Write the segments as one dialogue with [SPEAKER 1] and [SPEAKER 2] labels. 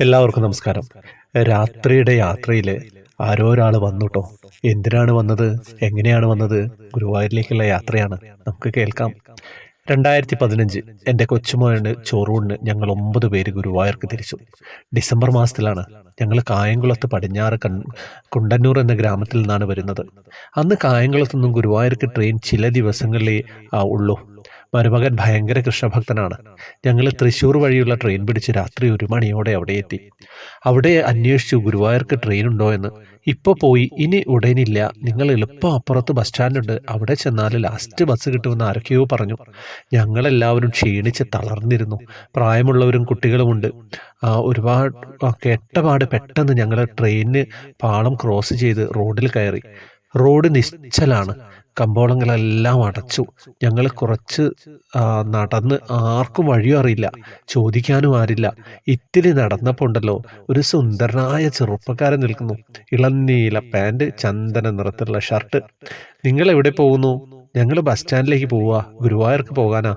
[SPEAKER 1] എല്ലാവർക്കും നമസ്കാരം. രാത്രിയുടെ യാത്രയിൽ ആരോ ഒരാൾ വന്നുട്ടോ. എന്തിനാണ് വന്നത്? എങ്ങനെയാണ് വന്നത്? ഗുരുവായൂരിലേക്കുള്ള യാത്രയാണ്. നമുക്ക് കേൾക്കാം. രണ്ടായിരത്തി പതിനഞ്ച് എന്റെ കൊച്ചുമോന് ചോറൂണിന് ഞങ്ങൾ ഒമ്പത് പേര് ഗുരുവായൂർക്ക് തിരിച്ചു. ഡിസംബർ മാസത്തിലാണ് ഞങ്ങൾ കായംകുളത്ത് പടിഞ്ഞാറ് കൺ കുണ്ടന്നൂർ എന്ന ഗ്രാമത്തിൽ നിന്നാണ് വരുന്നത്. അന്ന് കായംകുളത്തു നിന്നും ഗുരുവായൂർക്ക് ട്രെയിൻ ചില ദിവസങ്ങളിലേ ഉള്ളൂ. മരുമകൻ ഭയങ്കര കൃഷ്ണഭക്തനാണ്. ഞങ്ങൾ തൃശ്ശൂർ വഴിയുള്ള ട്രെയിൻ പിടിച്ച് രാത്രി ഒരു മണിയോടെ അവിടെ എത്തി. അവിടെ അന്വേഷിച്ചു ഗുരുവായൂർക്ക് ട്രെയിൻ ഉണ്ടോ എന്ന്. ഇപ്പോൾ പോയി ഇനി ഉടനില്ല. നിങ്ങൾ എളുപ്പം അപ്പുറത്ത് ബസ് സ്റ്റാൻഡുണ്ട്. അവിടെ ചെന്നാൽ ലാസ്റ്റ് ബസ് കിട്ടുമെന്ന് ആരൊക്കെയോ പറഞ്ഞു. ഞങ്ങളെല്ലാവരും ക്ഷീണിച്ച് തളർന്നിരുന്നു. പ്രായമുള്ളവരും കുട്ടികളുമുണ്ട്. ഒരുപാട് കെട്ടപാട് പെട്ടെന്ന് ഞങ്ങൾ ട്രെയിനിന് പാളം ക്രോസ് ചെയ്ത് റോഡിൽ കയറി. റോഡ് നിശ്ചലാണ്. കമ്പോളങ്ങളെല്ലാം അടച്ചു. ഞങ്ങൾ കുറച്ച് നടന്ന് ആർക്കും വഴിയും അറിയില്ല. ചോദിക്കാനും ആരില്ല. ഇത്തിരി നടന്നപ്പോൾ ഉണ്ടല്ലോ ഒരു സുന്ദരനായ ചെറുപ്പക്കാരൻ നിൽക്കുന്നു. ഇളനീല പാന്റ് ചന്ദന നിറത്തിലുള്ള ഷർട്ട്. നിങ്ങൾ എവിടെ പോകുന്നു? ഞങ്ങൾ ബസ് സ്റ്റാൻഡിലേക്ക് പോവാ. ഗുരുവായൂർക്ക് പോകാനാ.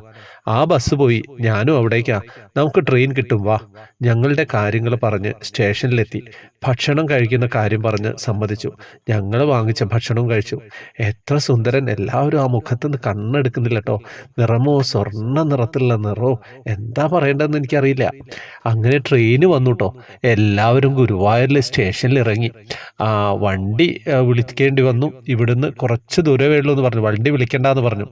[SPEAKER 1] ആ ബസ് പോയി. ഞാനും അവിടേക്കാ. നമുക്ക് ട്രെയിൻ കിട്ടും വാ. ഞങ്ങളുടെ കാര്യങ്ങൾ പറഞ്ഞ് സ്റ്റേഷനിലെത്തി. ഭക്ഷണം കഴിക്കുന്ന കാര്യം പറഞ്ഞ് സമ്മതിച്ചു. ഞങ്ങൾ വാങ്ങിച്ച ഭക്ഷണവും കഴിച്ചു. എത്ര സുന്ദരൻ എല്ലാവരും ആ മുഖത്ത് നിന്ന് കണ്ണെടുക്കുന്നില്ല കേട്ടോ നിറമോ സ്വർണ നിറത്തിലുള്ള നിറമോ എന്താ പറയേണ്ടതെന്ന് എനിക്കറിയില്ല. അങ്ങനെ ട്രെയിന് വന്നു കേട്ടോ എല്ലാവരും ഗുരുവായൂരിൽ സ്റ്റേഷനിൽ ഇറങ്ങി. ആ വണ്ടി വിളിക്കേണ്ടി വന്നു. ഇവിടുന്ന് കുറച്ച് ദൂരമേ ഉള്ളൂ എന്ന് പറഞ്ഞു. വണ്ടി വിളിക്കേണ്ടെന്ന് പറഞ്ഞു.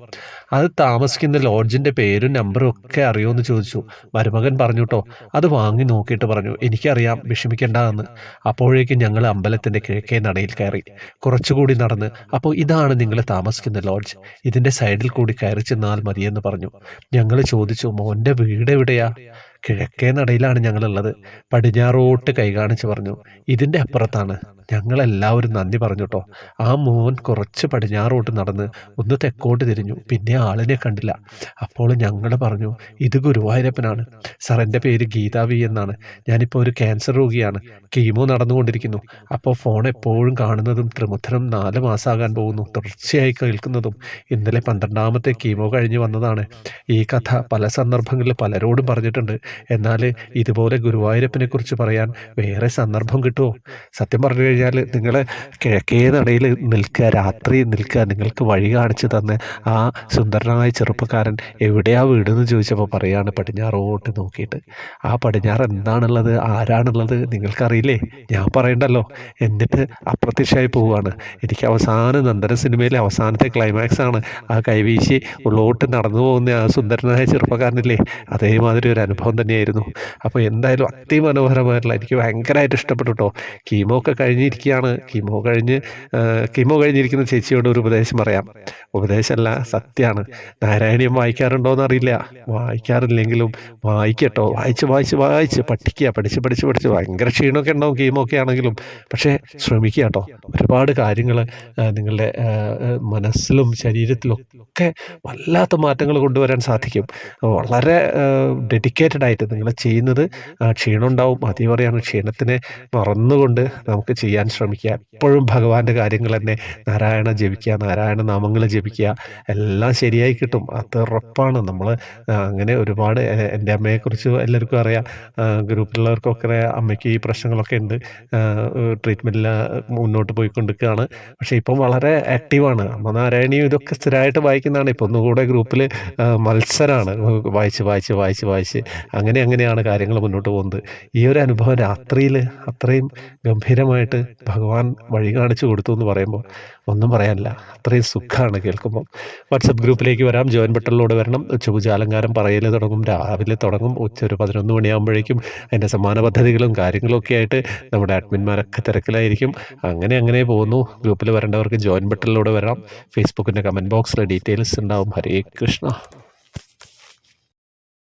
[SPEAKER 1] അത് താമസിക്കുന്ന ലോഡ്ജിന്റെ പേരും നമ്പറും ഒക്കെ അറിയുമെന്ന് ചോദിച്ചു. മരുമകൻ പറഞ്ഞു കേട്ടോ അത് വാങ്ങി നോക്കിയിട്ട് പറഞ്ഞു എനിക്കറിയാം വിഷമിക്കേണ്ട എന്ന് അപ്പോഴേക്കും ഞങ്ങൾ അമ്പലത്തിന്റെ കിഴക്കേ നടയിൽ കയറി. കുറച്ചുകൂടി നടന്ന് അപ്പോൾ ഇതാണ് നിങ്ങൾ താമസിക്കുന്ന ലോഡ്ജ്? ഇതിന്റെ സൈഡിൽ കൂടി കയറി ചെന്നാൽ മതിയെന്ന് പറഞ്ഞു. ഞങ്ങൾ ചോദിച്ചു മോന്റെ വീട് എവിടെയാ കിഴക്കേ നടയിലാണ് ഞങ്ങളുള്ളത്. പടിഞ്ഞാറോട്ട് കൈ കാണിച്ച് പറഞ്ഞു ഇതിന്റെ അപ്പുറത്താണ്. ഞങ്ങളെല്ലാവരും നന്ദി പറഞ്ഞു കേട്ടോ ആ മോൻ കുറച്ച് പടിഞ്ഞാറോട്ട് നടന്ന് ഒന്ന് തെക്കോട്ട് തിരിഞ്ഞു. പിന്നെ ആളിനെ കണ്ടില്ല. അപ്പോൾ ഞങ്ങൾ പറഞ്ഞു ഇത് ഗുരുവായൂരപ്പനാണ്. സാർ എന്റെ പേര് ഗീതാവി എന്നാണ്. ഞാനിപ്പോൾ ഒരു ക്യാൻസർ രോഗിയാണ്. കീമോ നടന്നുകൊണ്ടിരിക്കുന്നു. അപ്പോൾ ഫോൺ എപ്പോഴും കാണുന്നതും ത്രിമുദ്രം നാല് മാസമാകാൻ പോകുന്നു. തുടർച്ചയായി കേൾക്കുന്നതും ഇന്നലെ പന്ത്രണ്ടാമത്തെ കീമോ കഴിഞ്ഞ് വന്നതാണ്. ഈ കഥ പല സന്ദർഭങ്ങളിൽ പലരോടും പറഞ്ഞിട്ടുണ്ട്. എന്നാൽ ഇതുപോലെ ഗുരുവായൂരപ്പനെ കുറിച്ച് പറയാൻ വേറെ സന്ദർഭം കിട്ടുമോ സത്യം പറഞ്ഞു കഴിഞ്ഞാൽ നിങ്ങൾ കിഴക്കേ നടയിൽ നിൽക്കുക രാത്രി നിൽക്കുക നിങ്ങൾക്ക് വഴി കാണിച്ചു തന്ന ആ സുന്ദരനായ ചെറുപ്പക്കാരൻ എവിടെയാ വീടെന്ന് ചോദിച്ചപ്പോൾ പറയാണ് പടിഞ്ഞാറോട്ട് നോക്കിയിട്ട്. ആ പടിഞ്ഞാറ് എന്താണുള്ളത്? ആരാണുള്ളത്? നിങ്ങൾക്കറിയില്ലേ? ഞാൻ പറയണ്ടല്ലോ. എന്നിട്ട് അപ്രത്യക്ഷമായി പോവുകയാണ് എനിക്ക് അവസാന നന്ദന സിനിമയിലെ അവസാനത്തെ ക്ലൈമാക്സ് ആണ്. ആ കൈവീശി ഉള്ളോട്ട് നടന്നു പോകുന്ന ആ സുന്ദരനായ ചെറുപ്പക്കാരനില്ലേ? അതേമാതിരി ഒരു അനുഭവം തന്നെയായിരുന്നു. അപ്പോൾ എന്തായാലും അതിമനോഹരമായിട്ടുള്ള എനിക്ക് ഭയങ്കരമായിട്ട് ഇഷ്ടപ്പെട്ടു കേട്ടോ കീമോ ഒക്കെ കഴിഞ്ഞിരിക്കുകയാണ്. കീമോ കഴിഞ്ഞ് കീമോ കഴിഞ്ഞിരിക്കുന്ന ചേച്ചിയോട് ഒരു ഉപദേശം പറയാം. ഉപദേശമല്ല സത്യമാണ്. നാരായണീയം വായിക്കാറുണ്ടോ എന്നറിയില്ല. വായിക്കാറില്ലെങ്കിലും വായിക്കട്ടോ. വായിച്ച് വായിച്ച് വായിച്ച് പഠിക്കുക. പഠിച്ച് പഠിച്ച് പഠിച്ച്. ഭയങ്കര ക്ഷീണമൊക്കെ ഉണ്ടാവും കീമോ ഒക്കെ ആണെങ്കിലും. പക്ഷേ ശ്രമിക്കുക കേട്ടോ ഒരുപാട് കാര്യങ്ങൾ നിങ്ങളുടെ മനസ്സിലും ശരീരത്തിലും ഒക്കെ വല്ലാത്ത മാറ്റങ്ങൾ കൊണ്ടുവരാൻ സാധിക്കും. വളരെ ഡെഡിക്കേറ്റഡ് ആയിട്ട് നിങ്ങൾ ചെയ്യുന്നത് ക്ഷീണം ഉണ്ടാവും. അതേ പറയാണ് ക്ഷീണത്തിനെ മറന്നുകൊണ്ട് നമുക്ക് ചെയ്യാൻ ശ്രമിക്കുക. എപ്പോഴും ഭഗവാന്റെ കാര്യങ്ങൾ തന്നെ നാരായണ ജപിക്കുക നാരായണ നാമങ്ങൾ ജപിക്കുക. എല്ലാം ശരിയായി കിട്ടും. അത് ഉറപ്പാണ്. നമ്മൾ അങ്ങനെ ഒരുപാട് എന്റെ അമ്മയെക്കുറിച്ച് എല്ലാവർക്കും അറിയാം. ഗ്രൂപ്പിലുള്ളവർക്കൊക്കെ അമ്മയ്ക്ക് ഈ പ്രശ്നങ്ങളൊക്കെ ഉണ്ട്. ട്രീറ്റ്മെന്റിൽ മുന്നോട്ട് പോയിക്കൊണ്ടിരിക്കുകയാണ്. പക്ഷേ ഇപ്പം വളരെ ആക്റ്റീവാണ്. അമ്മ നാരായണിയും ഇതൊക്കെ സ്ഥിരമായിട്ട് വായിക്കുന്നതാണ്. ഇപ്പോൾ ഒന്നുകൂടെ ഗ്രൂപ്പിൽ മത്സരമാണ് വായിച്ച് വായിച്ച് വായിച്ച് വായിച്ച് അങ്ങനെ അങ്ങനെയാണ് കാര്യങ്ങൾ മുന്നോട്ട് പോകുന്നത്. ഈ ഒരു അനുഭവം രാത്രിയിൽ അത്രയും ഗംഭീരമായിട്ട് ഭഗവാൻ വഴി കാണിച്ചു കൊടുത്തു എന്ന് പറയുമ്പോൾ ഒന്നും പറയാനില്ല. അത്രയും സുഖമാണ് കേൾക്കുമ്പോൾ. വാട്സപ്പ് ഗ്രൂപ്പിലേക്ക് വരാം. ജോയിൻ ബട്ടണിലൂടെ വരണം. ഉച്ചപൂജാലങ്കാരം പറയൽ തുടങ്ങും. രാവിലെ തുടങ്ങും. ഉച്ച ഒരു പതിനൊന്ന് മണിയാകുമ്പോഴേക്കും അതിന്റെ സമാന പദ്ധതികളും കാര്യങ്ങളൊക്കെ ആയിട്ട് നമ്മുടെ അഡ്മിന്മാരൊക്കെ തിരക്കിലായിരിക്കും. അങ്ങനെ അങ്ങനെ പോകുന്നു. ഗ്രൂപ്പിൽ വരേണ്ടവർക്ക് ജോയിൻ ബട്ടണിലൂടെ വരാം ഫേസ്ബുക്കിന്റെ കമന്റ് ബോക്സിൽ ഡീറ്റെയിൽസ് ഉണ്ടാവും. ഹരേ കൃഷ്ണ.